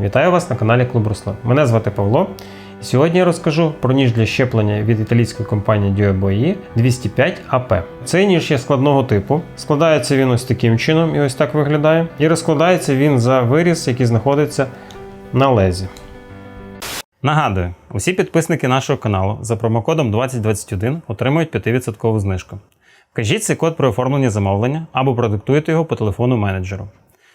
Вітаю вас на каналі Клуб Руслан. Мене звати Павло. Сьогодні я розкажу про ніж для щеплення від італійської компанії Dioboe 205 AP. Цей ніж є складного типу. Складається він ось таким чином і ось так виглядає. І розкладається він за виріз, який знаходиться на лезі. Нагадую, усі підписники нашого каналу за промокодом 2021 отримують 5% знижку. Вкажіть цей код при оформленні замовлення або продиктуйте його по телефону менеджеру.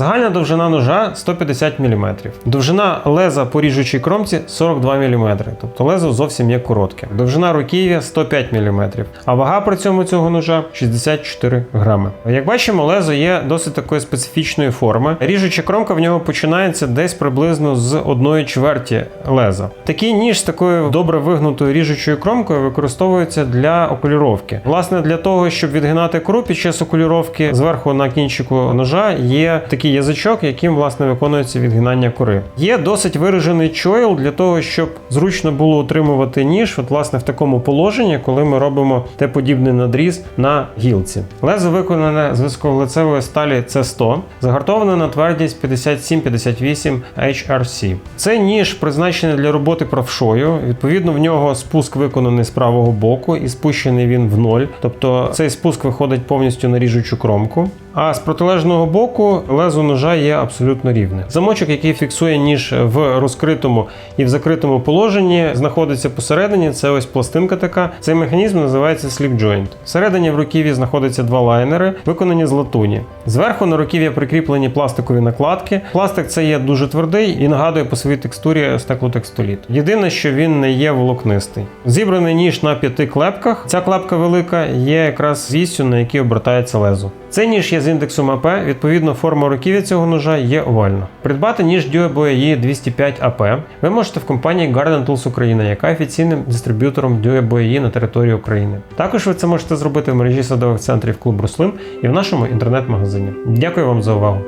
Загальна довжина ножа 150 мм. Довжина леза по ріжучій кромці 42 мм, тобто лезо зовсім є коротке. Довжина руків'я 105 мм, а вага при цьому цього ножа 64 грами. Як бачимо, лезо є досить такої специфічної форми. Ріжуча кромка в нього починається десь приблизно з одної чверті леза. Такий ніж з такою добре вигнутою ріжучою кромкою використовується для окуліровки. Власне, для того, щоб відгинати кору під час окуліровки, зверху на кінчику ножа є такий язичок, яким власне виконується відгинання кори. Є досить виражений чойл для того, щоб зручно було утримувати ніж, от власне в такому положенні, коли ми робимо те подібний надріз на гілці. Лезо виконане з високовлицевої сталі C100, загартоване на твердість 57-58 HRC. Це ніж призначений для роботи правшою. Відповідно, в нього спуск виконаний з правого боку і спущений він в ноль. Тобто цей спуск виходить повністю на ріжучу кромку. А з протилежного боку лезо ножа є абсолютно рівне. Замочок, який фіксує ніж в розкритому і в закритому положенні, знаходиться посередині. Це ось пластинка така. Цей механізм називається slip joint. Всередині в руків'ї знаходяться два лайнери, виконані з латуні. Зверху на руків'я прикріплені пластикові накладки. Пластик це є дуже твердий і нагадує по своїй текстурі стеклотекстоліт. Єдине, що він не є волокнистий. Зібраний ніж на п'яти клепках. Ця клепка велика є якраз вісю, на якій обертається лезо. Цей ніж є індексом АП, відповідно, форма руків'я цього ножа є овальна. Придбати ніж Dioboe 205 АП ви можете в компанії Garden Tools Україна, яка офіційним дистриб'ютором Dioboe на території України. Також ви це можете зробити в мережі садових центрів Клуб Руслим і в нашому інтернет-магазині. Дякую вам за увагу!